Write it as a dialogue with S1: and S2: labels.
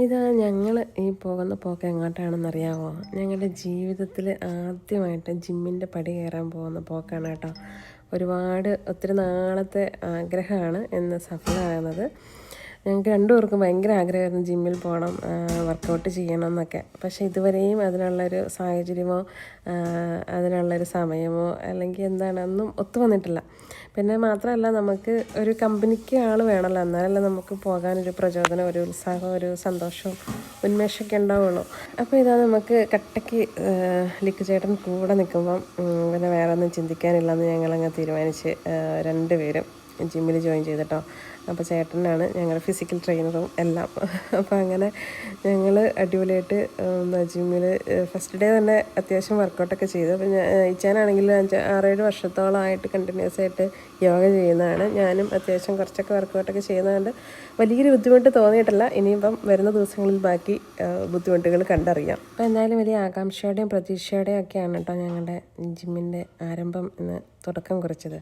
S1: ഇതാ ഞങ്ങൾ ഈ പോകുന്ന പോക്ക് എങ്ങോട്ടാണെന്നറിയാമോ ഞങ്ങളുടെ ജീവിതത്തിൽ ആദ്യമായിട്ട് ജിമ്മിന്റെ പടി കയറാൻ പോകുന്ന പോക്കാണ് കേട്ടോ. ഒരുപാട് ഒത്തിരി നാളത്തെ ആഗ്രഹമാണ് ഇന്ന് സഫലമാകുന്നത്. ഞങ്ങൾക്ക് രണ്ടുപേർക്കും ഭയങ്കര ആഗ്രഹമായിരുന്നു ജിമ്മിൽ പോകണം വർക്കൗട്ട് ചെയ്യണം എന്നൊക്കെ. പക്ഷേ ഇതുവരെയും അതിനുള്ളൊരു സാഹചര്യമോ അതിനുള്ളൊരു സമയമോ അല്ലെങ്കിൽ എന്താണ് ഒന്നും ഒത്തു വന്നിട്ടില്ല. പിന്നെ മാത്രമല്ല നമുക്ക് ഒരു കമ്പനിക്ക് ആൾ വേണമല്ലോ എന്നാലല്ലേ നമുക്ക് പോകാനൊരു പ്രചോദനം ഒരു ഉത്സാഹം ഒരു സന്തോഷവും ഉന്മേഷമൊക്കെ ഉണ്ടാവുള്ളൂ. അപ്പോൾ ഇതാ നമുക്ക് കട്ടയ്ക്ക് ലിക്ക് ചേട്ടൻ കൂടെ നിൽക്കുമ്പം പിന്നെ വേറെ ഒന്നും ചിന്തിക്കാനില്ലെന്ന് ഞങ്ങളങ്ങ് തീരുമാനിച്ച് രണ്ടുപേരും ജിമ്മിൽ ജോയിൻ ചെയ്തിട്ടോ. അപ്പോൾ ചേട്ടനാണ് ഞങ്ങളുടെ ഫിസിക്കൽ ട്രെയിനറും എല്ലാം. അപ്പോൾ അങ്ങനെ ഞങ്ങൾ അടിപൊളിയായിട്ട് ജിമ്മിൽ ഫസ്റ്റ് ഡേ തന്നെ അത്യാവശ്യം വർക്കൗട്ടൊക്കെ ചെയ്തു. അപ്പോൾ ഞാൻ ഇച്ചാനാണെങ്കിൽ അഞ്ച് ആറേഴ് വർഷത്തോളമായിട്ട് കണ്ടിന്യൂസ് ആയിട്ട് യോഗ ചെയ്യുന്നതാണ്. ഞാനും അത്യാവശ്യം കുറച്ചൊക്കെ വർക്കൗട്ടൊക്കെ ചെയ്യുന്നതുകൊണ്ട് വലിയൊരു ബുദ്ധിമുട്ട് തോന്നിയിട്ടില്ല. ഇനിയിപ്പം വരുന്ന ദിവസങ്ങളിൽ ബാക്കി ബുദ്ധിമുട്ടുകൾ കണ്ടറിയാം. അപ്പോൾ എന്തായാലും വലിയ ആകാംക്ഷയോടെയും പ്രതീക്ഷയോടെയും ഒക്കെയാണ് കേട്ടോ ഞങ്ങളുടെ ജിമ്മിന്റെ ആരംഭം ഇന്ന് തുടക്കം കുറിച്ചത്.